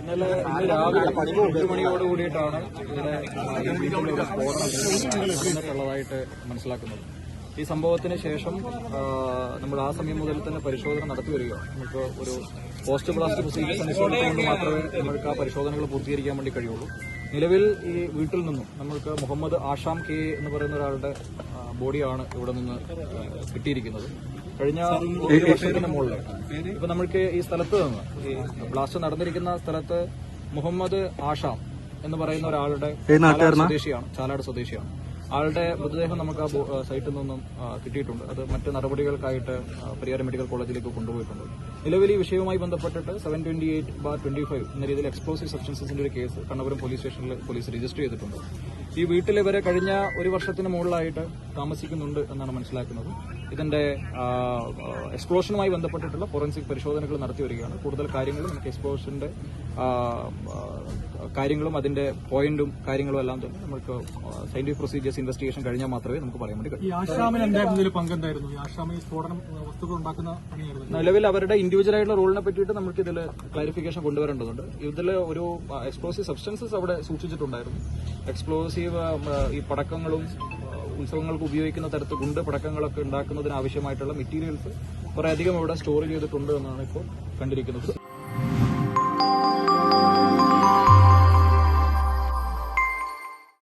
ഇന്നലെ ഇന്ന് രാവിലെ എട്ട് മണിയോട് കൂടിയിട്ടാണ് ഇവിടെ മനസ്സിലാക്കുന്നത്. ഈ സംഭവത്തിന് ശേഷം നമ്മൾ ആ സമയം മുതൽ തന്നെ പരിശോധന നടത്തി വരികയാണ്. നമുക്ക് ഒരു പോസ്റ്റ് ബ്ലാസ്റ്റ് പ്രൊസീജിയർ അനുസരിച്ചുകൊണ്ട് മാത്രമേ നമ്മൾക്ക് ആ പരിശോധനകൾ പൂർത്തീകരിക്കാൻ വേണ്ടി കഴിയുള്ളൂ. നിലവിൽ ഈ വീട്ടിൽ നിന്നും നമ്മൾക്ക് മുഹമ്മദ് ആഷാം കെ എന്ന് പറയുന്ന ഒരാളുടെ ബോഡിയാണ് ഇവിടെ നിന്ന് കിട്ടിയിരിക്കുന്നത്. കഴിഞ്ഞ ഒരു വർഷത്തിന് മുകളിൽ ഇപ്പൊ നമ്മൾക്ക് ഈ സ്ഥലത്ത് നിന്ന് ഈ ബ്ലാസ്റ്റ് നടന്നിരിക്കുന്ന സ്ഥലത്ത് മുഹമ്മദ് ആഷാം എന്ന് പറയുന്ന ഒരാളുടെ ചാലാട് സ്വദേശിയാണ് ചാലാട് സ്വദേശിയാണ്. ആളുടെ മൃതദേഹം നമുക്ക് ആ സൈറ്റിൽ നിന്നും കിട്ടിയിട്ടുണ്ട്. അത് മറ്റ് നടപടികൾക്കായിട്ട് പരിയാരം മെഡിക്കൽ കോളേജിലേക്ക് കൊണ്ടുപോയിട്ടുണ്ട്. നിലവിൽ ഈ വിഷയവുമായി ബന്ധപ്പെട്ടിട്ട് seven twenty eight bar twenty five എന്ന രീതിയിൽ എക്സ്പ്ലോസീവ് സബ്സ്റ്റൻസസിന്റെ ഒരു കേസ് കണ്ണപുരം പോലീസ് സ്റ്റേഷനിൽ പോലീസ് രജിസ്റ്റർ ചെയ്തിട്ടുണ്ട്. ഈ വീട്ടിൽ ഇവരെ കഴിഞ്ഞ ഒരു വർഷത്തിന് മുകളിലായിട്ട് താമസിക്കുന്നുണ്ട് എന്നാണ് മനസ്സിലാക്കുന്നത്. ഇതിന്റെ എക്സ്പ്ലോഷനുമായി ബന്ധപ്പെട്ടിട്ടുള്ള ഫോറൻസിക് പരിശോധനകൾ നടത്തി വരികയാണ്. കൂടുതൽ കാര്യങ്ങളും നമുക്ക് എക്സ്പ്ലോഷന്റെ കാര്യങ്ങളും അതിന്റെ പോയിന്റും കാര്യങ്ങളും എല്ലാം തന്നെ നമുക്ക് സയന്റിഫിക് പ്രൊസീജിയേഴ്സ് ഇൻവെസ്റ്റിഗേഷൻ കഴിഞ്ഞാൽ മാത്രമേ നമുക്ക് പറയാൻ വേണ്ടി കഴിയൂ. നിലവിൽ അവരുടെ ഇൻഡിവിജ്വൽ ആയിട്ടുള്ള റോളിനെ പറ്റിയിട്ട് നമുക്ക് ഇതിൽ ക്ലാരിഫിക്കേഷൻ കൊണ്ടുവരേണ്ടതുണ്ട്. ഇതിൽ ഒരു എക്സ്പ്ലോസീവ് സബ്സ്റ്റൻസസ് അവിടെ സൂക്ഷിച്ചിട്ടുണ്ടായിരുന്നു. എക്സ്പ്ലോസീവ് ഈ പടക്കങ്ങളും ഉത്സവങ്ങൾക്ക് ഉപയോഗിക്കുന്ന തരത്തിൽ ഗുണ്ട് പടക്കങ്ങളൊക്കെ ഉണ്ടാക്കുന്നതിന് ആവശ്യമായിട്ടുള്ള മെറ്റീരിയൽസ് കുറേ അധികം ഇവിടെ സ്റ്റോർ ചെയ്തിട്ടുണ്ട് എന്നാണ് ഇപ്പോൾ കണ്ടിരിക്കുന്നത്.